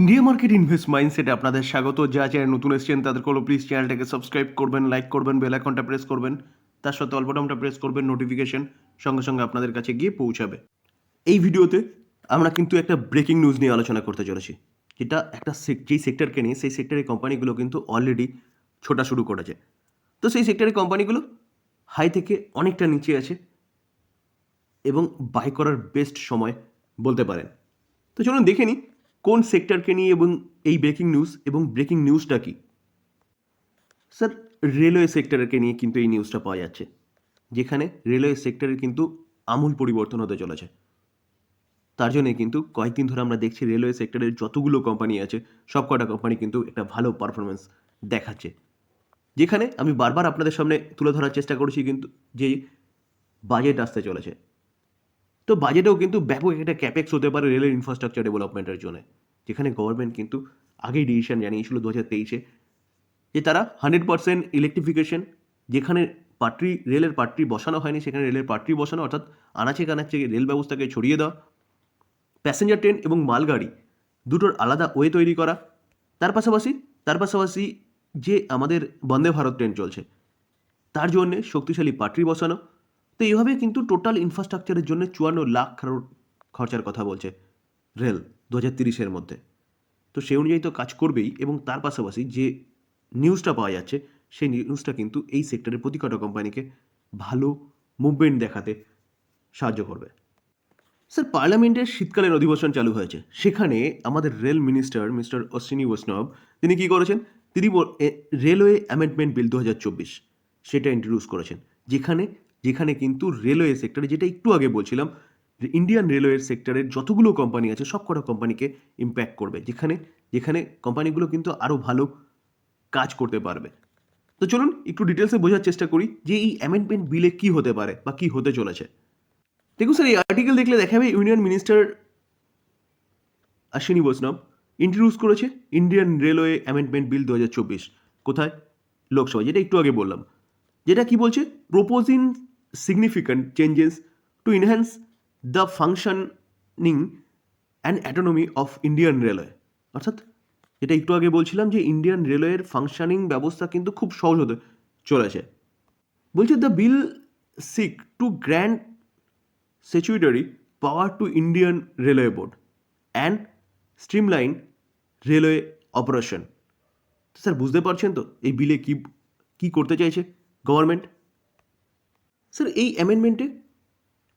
India market invest মাইন্ডসেটে আপনাদের স্বাগত। যা চ্যানেল নতুন এসেছেন, তাদের কোনো প্লিজ চ্যানেলটাকে সাবস্ক্রাইব করবেন লাইক করবেন বেল আইকনটা প্রেস করবেন। তার সাথে অল্পটামটা প্রেস করবেন নোটিফিকেশন সঙ্গে সঙ্গে আপনাদের কাছে গিয়ে পৌঁছাবে। এই ভিডিওতে আমরা কিন্তু একটা ব্রেকিং নিউজ নিয়ে আলোচনা করতে চলেছি। যেটা একটা যেই সেক্টরকে নিয়ে, সেই সেক্টরের কোম্পানিগুলো কিন্তু অলরেডি ছোটা শুরু করেছে। তো সেই সেক্টরের কোম্পানিগুলো হাই থেকে অনেকটা নিচে আছে এবং বাই করার বেস্ট সময় বলতে পারেন। তো চলুন দেখে নিই কোন সেক্টরকে নিয়ে এবং এই ব্রেকিং নিউজ এবং ব্রেকিং নিউজটা কি? স্যার, রেলওয়ে সেক্টরকে নিয়ে কিন্তু এই নিউজটা পাওয়া যাচ্ছে, যেখানে রেলওয়ে সেক্টরের কিন্তু আমূল পরিবর্তন হতে চলেছে। তার জন্যে কিন্তু কয়েকদিন ধরে আমরা দেখছি রেলওয়ে সেক্টরের যতগুলো কোম্পানি আছে, সব কটা কোম্পানি কিন্তু একটা ভালো পারফরমেন্স দেখাচ্ছে। যেখানে আমি বারবার আপনাদের সামনে তুলে ধরার চেষ্টা করেছি কিন্তু যে বাজেট আসতে চলেছে। তো বাজেটেও কিন্তু ব্যাপক একটা ক্যাপেক্স হতে পারে রেলের ইনফ্রাস্ট্রাকচার ডেভেলপমেন্টের জন্য। যেখানে গভর্নমেন্ট কিন্তু আগেই ডিসিশন জানিয়েছিল দু হাজার তেইশে যে তারা হান্ড্রেড পার্সেন্ট ইলেকট্রিফিকেশন যেখানে পাটরি রেলের পাটরি বসানো হয়নি, সেখানে রেলের পাটরি বসানো, অর্থাৎ আনাচে কানাচে রেল ব্যবস্থাকে ছড়িয়ে দেওয়া প্যাসেঞ্জার ট্রেন এবং মালগাড়ি দুটোর আলাদা ওয়ে তৈরি করা, তার পাশাপাশি তার পাশাপাশি যে আমাদের বন্দে ভারত ট্রেন চলছে, তার জন্যে শক্তিশালী পাটরি বসানো তো এইভাবে কিন্তু টোটাল ইনফ্রাস্ট্রাকচারের জন্য চুয়ান্ন লাখ কারোর খরচার কথা বলছে রেল দু হাজার তিরিশের মধ্যে। তো সেই অনুযায়ী তো কাজ করবেই এবং তার পাশাপাশি যে নিউজটা পাওয়া যাচ্ছে, সেই নিউজটা কিন্তু এই সেক্টরের প্রতি কটা কোম্পানিকে ভালো মুভমেন্ট দেখাতে সাহায্য করবে। স্যার পার্লামেন্টের শীতকালের অধিবেশন চালু হয়েছে। সেখানে আমাদের রেল মিনিস্টার মিস্টার অশ্বিনী বৈষ্ণব, তিনি কি করেছেন? তিনি রেলওয়ে অ্যামেন্ডমেন্ট বিল দু হাজার চব্বিশ, সেটা ইন্ট্রোডিউস করেছেন, যেখানে যেখানে কিন্তু রেলওয়ে সেক্টরে যেটা একটু আগে বলছিলাম, যে ইন্ডিয়ান রেলওয়ের সেক্টরের যতগুলো কোম্পানি আছে, সব কটা কোম্পানিকে ইম্প্যাক্ট করবে। যেখানে যেখানে কোম্পানিগুলো কিন্তু আরও ভালো কাজ করতে পারবে। তো চলুন একটু ডিটেলসে বোঝার চেষ্টা করি যে এই অ্যামেন্ডমেন্ট বিলে কি হতে পারে বা কি হতে চলেছে। দেখুন স্যার এই আর্টিকেল দেখলে দেখা যাবে ইউনিয়ন মিনিস্টার অশ্বিনী বৈষ্ণব ইন্ট্রোডিউস করেছে ইন্ডিয়ান রেলওয়ে অ্যামেন্ডমেন্ট বিল দু কোথায়? লোকসভায়, যেটা একটু আগে বললাম। যেটা কি বলছে? Proposing significant changes to enhance the functioning and autonomy of Indian railway অর্থাৎ, যেটা একটু আগে বলছিলাম যে ইন্ডিয়ান রেলওয়ের ফাংশনিং ব্যবস্থা কিন্তু খুব সহজ হতে চলেছে। বলছে the bill seek to grant power to Indian Railway Board and streamline railway operation. তো স্যার, বুঝতে পারছেন তো এই বিলে কি কি করতে চাইছে গভর্নমেন্ট স্যার এই অ্যামেন্ডমেন্টে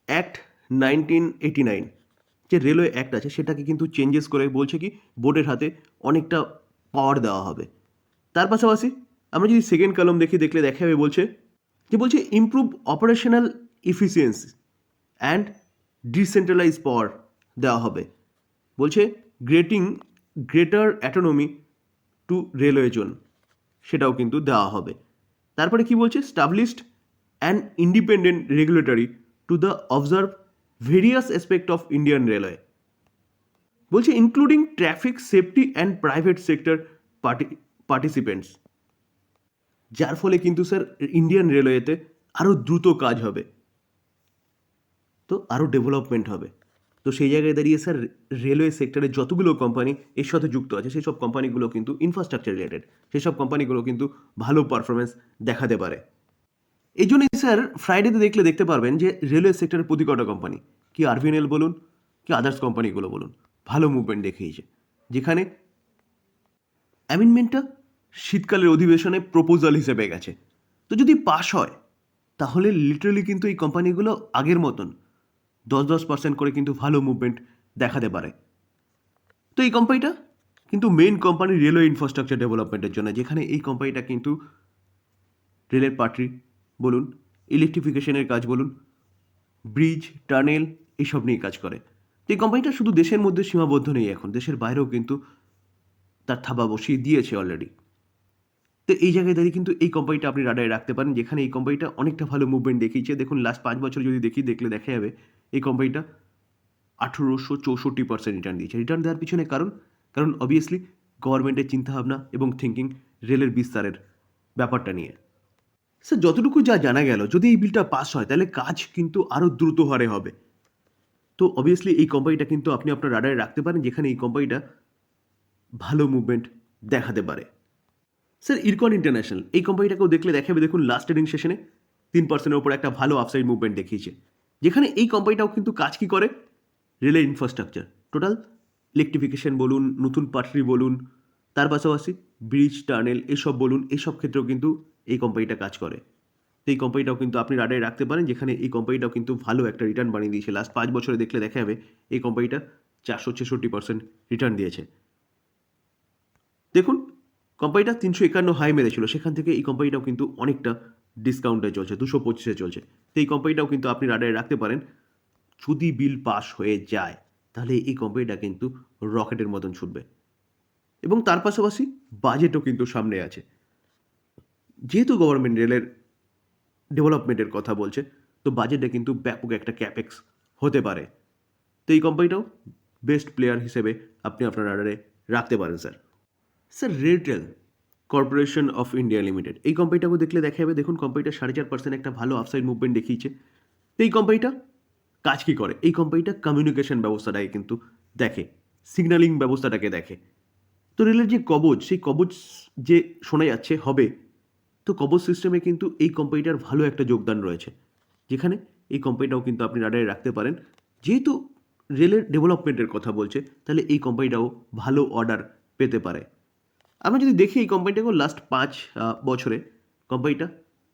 অ্যাক্ট নাইনটিন এইটি নাইন যে রেলওয়ে অ্যাক্ট আছে, সেটাকে কিন্তু চেঞ্জেস করে বলছে কি বোর্ডের হাতে অনেকটা পাওয়ার দেওয়া হবে। তার পাশাপাশি আমরা যদি সেকেন্ড কলম দেখি, দেখলে দেখা যাবে বলছে যে বলছে improve operational efficiency and decentralize power দেওয়া হবে। বলছে granting greater autonomy to railway zone সেটাও কিন্তু দেওয়া হবে। তারপরে কি বলছে established and independent regulatory to the observe various aspect of Indian railway বলছে including traffic safety and private sector party participants যার ফলে কিন্তু স্যার ইন্ডিয়ান রেলওয়েতে আরও দ্রুত কাজ হবে। তো আরও ডেভেলপমেন্ট হবে। তো সেই জায়গায় দাঁড়িয়ে স্যার রেলওয়ে সেক্টরের যতগুলো কোম্পানি এর সাথে যুক্ত আছে, সেই সব কোম্পানিগুলো কিন্তু ইনফ্রাস্ট্রাকচার রিলেটেড সেই সব কোম্পানিগুলো কিন্তু ভালো পারফরমেন্স দেখাতে পারে। এই জন্যই স্যার ফ্রাইডেতে দেখলে দেখতে পারবেন যে রেলওয়ে সেক্টরের প্রতি কটা কোম্পানি কি আরভিএনএল বলুন, কি আদার্স কোম্পানিগুলো বলুন, ভালো মুভমেন্ট দেখিয়েছে যেখানে অ্যামেন্ডমেন্টটা শীতকালের অধিবেশনে প্রপোজাল হিসেবে গেছে। তো যদি পাশ হয়, তাহলে লিটারালি কিন্তু এই কোম্পানিগুলো আগের মতন দশ দশ পার্সেন্ট করে কিন্তু ভালো মুভমেন্ট দেখাতে পারে। তো এই কোম্পানিটা কিন্তু মেন কোম্পানি রেলওয়ে ইনফ্রাস্ট্রাকচার ডেভেলপমেন্টের জন্য, যেখানে এই কোম্পানিটা কিন্তু রেলের পাটরি বলুন ইলেকট্রিফিকেশনের কাজ বলুন ব্রিজ টানেল এইসব নিয়ে কাজ করে। এই কোম্পানিটা শুধু দেশের মধ্যে সীমাবদ্ধ নেই এখন, দেশের বাইরেও কিন্তু তার থাবা বসিয়ে দিয়েছে অলরেডি তো এই জায়গায় দাঁড়িয়ে কিন্তু এই কোম্পানিটা আপনি রাডারে রাখতে পারেন, যেখানে এই কোম্পানিটা অনেকটা ভালো মুভমেন্ট দেখিয়েছে। দেখুন লাস্ট পাঁচ বছর যদি দেখি, দেখলে দেখা যাবে এই কোম্পানিটা আঠেরোশো চৌষট্টি পার্সেন্ট রিটার্ন দিয়েছে। রিটার্ন দেওয়ার পিছনে কারণ কারণ অবভিয়াসলি গভর্নমেন্টের চিন্তাভাবনা এবং থিঙ্কিং রেলের বিস্তারের ব্যাপারটা নিয়ে। স্যার যতটুকু যা জানা গেল, যদি এই বিলটা পাস হয়, তাহলে কাজ কিন্তু আরও দ্রুত হারে হবে। তো অবভিয়াসলি এই কোম্পানিটা কিন্তু আপনি আপনার রাডারে রাখতে পারেন, যেখানে এই কোম্পানিটা ভালো মুভমেন্ট দেখাতে পারে। স্যার ইরকন ইন্টারন্যাশনাল এই কোম্পানিটাকেও দেখলে দেখাবে, দেখুন লাস্ট ট্রেডিং সেশনে তিন পার্সেন্টের উপর একটা ভালো আপসাইড মুভমেন্ট দেখিয়েছে। যেখানে এই কোম্পানিটাও কিন্তু কাজ কি করে? রেলের ইনফ্রাস্ট্রাকচার টোটাল ইলেকট্রিফিকেশন বলুন, নতুন পাটরি বলুন, তার পাশাপাশি ব্রিজ টানেল এসব বলুন, এসব ক্ষেত্রেও কিন্তু এই কোম্পানিটা কাজ করে। এই কোম্পানিটাও কিন্তু আপনি রাডারে রাখতে পারেন, যেখানে এই কোম্পানিটাও কিন্তু ভালো একটা রিটার্ন বানিয়ে দিয়েছে। লাস্ট পাঁচ বছরে দেখলে দেখা যাবে, এই কোম্পানিটা চারশো ছেষট্টি পার্সেন্ট রিটার্ন দিয়েছে। দেখুন কোম্পানিটা তিনশো একান্ন হাই মেরেছিল। সেখান থেকে এই কোম্পানিটাও কিন্তু অনেকটা ডিসকাউন্টে চলছে, দুশো পঁচিশে চলছে। তো এই কোম্পানিটাও কিন্তু আপনি রাডারে রাখতে পারেন। যদি বিল পাস হয়ে যায়, তাহলে এই কোম্পানিটা কিন্তু রকেটের মতন ছুটবে। এবং তার পাশাপাশি বাজেটও কিন্তু সামনে আছে। যেহেতু গভর্নমেন্ট রেলের ডেভেলপমেন্টের কথা বলছে, তো বাজেটে কিন্তু ব্যাপক একটা ক্যাপেক্স হতে পারে। তো এই কোম্পানিটাও বেস্ট প্লেয়ার হিসেবে আপনি আপনার রাডারে রাখতে পারেন sir sir RailTel Corporation of India Limited এই কোম্পানিটাকে দেখলে দেখা যাবে, দেখুন কোম্পানিটা সাড়ে চার পার্সেন্ট একটা ভালো আপসাইড মুভমেন্ট দেখিয়েছে। তো এই কোম্পানিটা কাজ কী করে? এই কোম্পানিটা কমিউনিকেশন ব্যবস্থাটাকে কিন্তু দেখে সিগন্যালিং ব্যবস্থাটাকে দেখে। তো রেলের যে কবচ সেই কবচ যে শোনা যাচ্ছে, হবে তো কবচ সিস্টেমে কিন্তু এই কোম্পানিটার ভালো একটা যোগদান রয়েছে। যেখানে এই কোম্পানিটাও কিন্তু আপনি রাডারে রাখতে পারেন। যেহেতু রেলের ডেভেলপমেন্টের কথা বলছে, তাহলে এই কোম্পানিটাও ভালো অর্ডার পেতে পারে। আমরা যদি দেখি এই কোম্পানিটাকেও লাস্ট পাঁচ বছরে কোম্পানিটা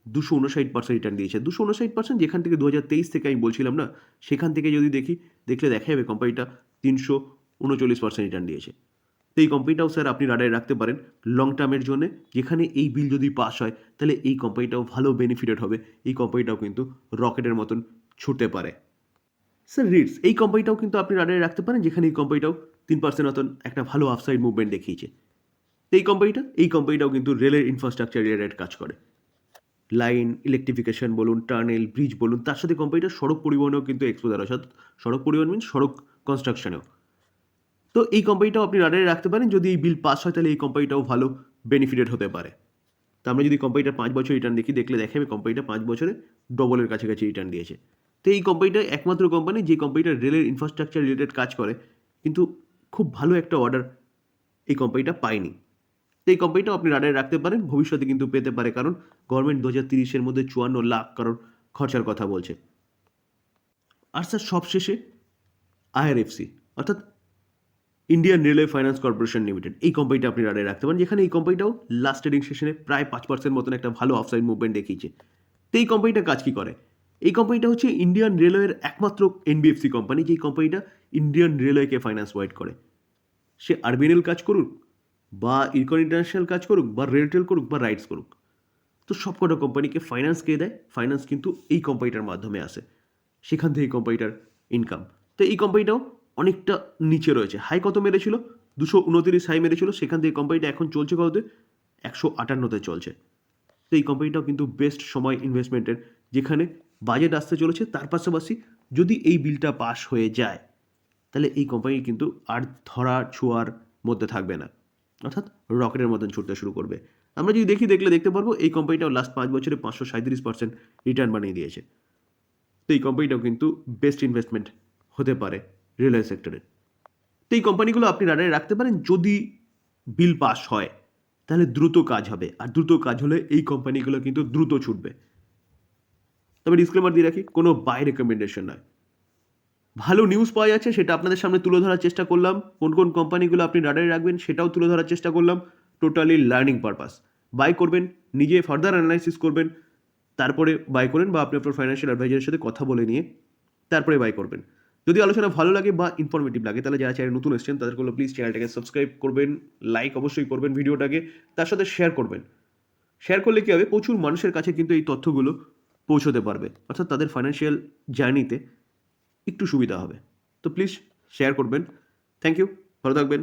দুশো উনষাট পার্সেন্ট রিটার্ন দিয়েছে। দুশো উনষাট পার্সেন্ট যেখান থেকে দু হাজার তেইশ থেকে আমি বলছিলাম না, সেখান থেকে যদি দেখি, দেখলে দেখা যাবে কোম্পানিটা তিনশো উনচল্লিশ পার্সেন্ট রিটার্ন দিয়েছে। তো এই কোম্পানিটাও স্যার আপনি রাডারে রাখতে পারেন লং টার্মের জন্য। যেখানে এই বিল যদি পাস হয়, তাহলে এই কোম্পানিটাও ভালো বেনিফিটেড হবে। এই কোম্পানিটাও কিন্তু রকেটের মতন ছুটতে পারে। স্যার রিটস এই কোম্পানিটাও কিন্তু আপনি রাডারে রাখতে পারেন, যেখানে এই কোম্পানিটাও তিন পার্সেন্ট মতন একটা ভালো আপসাইড মুভমেন্ট দেখিয়েছে। এই কোম্পানিটা এই কোম্পানিটাও কিন্তু রেলের ইনফ্রাস্ট্রাকচার রিলেটেড কাজ করে। লাইন ইলেকট্রিফিকেশন বলুন টানেল ব্রিজ বলুন, তার সাথে কোম্পানিটা সড়ক পরিবহনেও কিন্তু এক্সপোজার অর্থাৎ সড়ক পরিবহন মিনস সড়ক কনস্ট্রাকশনেও তো এই কোম্পানিটাও আপনি রাডারে রাখতে পারেন। যদি এই বিল পাস হয়, তাহলে এই কোম্পানিটাও ভালো বেনিফিটেড হতে পারে। তো আমরা যদি কোম্পানিটা পাঁচ বছর রিটার্ন দেখি, দেখলে দেখে যাবে কোম্পানিটা পাঁচ বছরে ডবলের কাছাকাছি রিটার্ন দিয়েছে। তো এই কোম্পানিটা একমাত্র কোম্পানি যে কোম্পানিটা রেলের ইনফ্রাস্ট্রাকচার রিলেটেড কাজ করে, কিন্তু খুব ভালো একটা অর্ডার এই কোম্পানিটা পায়নি। তো এই কোম্পানিটাও আপনি রাডারে রাখতে পারেন, ভবিষ্যতে কিন্তু পেতে পারে, কারণ গভর্নমেন্ট দু হাজার তিরিশের মধ্যে চুয়ান্ন লাখ কারোর খরচার কথা বলছে। আর স্যার সবশেষে আইআরএফসি অর্থাৎ Indian Railway Finance Corporation Limited এই কোম্পানিটা আপনি রাডারে রাখতে পারেন, যেখানে এই কোম্পানিটাও লাস্ট ট্রেডিং সেশনে প্রায় পাঁচ পার্সেন্ট মতন একটা ভালো অফসাইড মুভমেন্ট দেখিয়েছে। তো এই কোম্পানিটা কাজ কি করে? এই কোম্পানিটা হচ্ছে ইন্ডিয়ান রেলওয়ের একমাত্র এনবিএফসি কোম্পানি যেই কোম্পানিটা ইন্ডিয়ান রেলওয়েকে ফাইন্যান্স প্রোভাইড করে। সে আরবিএনএল কাজ করুক, বা ইরকন ইন্টারন্যাশনাল কাজ করুক, বা রেলটেল করুক, বা রাইডস করুক। তো সবকটা কোম্পানিকে ফাইন্যান্স কে দেয় ফাইন্যান্স কিন্তু এই কোম্পানিটার মাধ্যমে আসে, সেখান থেকে এই কোম্পানিটার ইনকাম তো এই কোম্পানিটাও অনেকটা নিচে রয়েছে। হাই কত মেরেছিল? দুশো উনতিরিশ হাই মেরেছিল। সেখান থেকে কোম্পানিটা এখন চলছে কততে? একশো আটান্নতে চলছে। তো এই কোম্পানিটাও কিন্তু বেস্ট সময় ইনভেস্টমেন্টের যেখানে বাজেট আসতে চলেছে। তার পাশাপাশি যদি এই বিলটা পাস হয়ে যায়, তাহলে এই কোম্পানি কিন্তু আর ধরা ছোঁয়ার মধ্যে থাকবে না। অর্থাৎ রকেটের মতন ছুটতে শুরু করবে। আমরা যদি দেখি, দেখলে দেখতে পারব, এই কোম্পানিটাও লাস্ট পাঁচ বছরে পাঁচশো সাঁত্রিশ পার্সেন্ট রিটার্ন বানিয়ে দিয়েছে। তো এই কোম্পানিটাও কিন্তু বেস্ট ইনভেস্টমেন্ট হতে পারে। রেলওয়ে সেক্টরে তো এই কোম্পানিগুলো আপনি রাডারে রাখতে পারেন, যদি বিল পাস হয়, তাহলে দ্রুত কাজ হবে। আর দ্রুত কাজ হলে এই কোম্পানিগুলো কিন্তু দ্রুত ছুটবে। তবে ডিসক্লেমার দিয়ে রাখি, কোনো বাই রেকমেন্ডেশন নয়। ভালো নিউজ পাওয়া যাচ্ছে, সেটা আপনাদের সামনে তুলে ধরার চেষ্টা করলাম। কোন কোন কোম্পানিগুলো আপনি রাডারে রাখবেন, সেটাও তুলে ধরার চেষ্টা করলাম। টোটালি লার্নিং পারপাস বাই করবেন, নিজে ফার্দার অ্যানালাইসিস করবেন, তারপরে বাই করেন বা আপনি আপনার ফাইন্যান্সিয়াল অ্যাডভাইজারের সাথে কথা বলে নিয়ে তারপরে বাই করবেন। যদি আলোচনা ভালো লাগে বা ইনফরমেটিভ লাগে, তাহলে যারা চ্যানেল নতুন এসেছেন তাদেরগুলো প্লিজ চ্যানেলটাকে সাবস্ক্রাইব করবেন লাইক অবশ্যই করবেন ভিডিওটাকে, তার সাথে শেয়ার করবেন। শেয়ার করলে কী হবে? প্রচুর মানুষের কাছে কিন্তু এই তথ্যগুলো পৌঁছতে পারবে। অর্থাৎ তাদের ফাইন্যান্সিয়াল জার্নিতে একটু সুবিধা হবে। তো প্লিজ শেয়ার করবেন। থ্যাংক ইউ ভালো থাকবেন।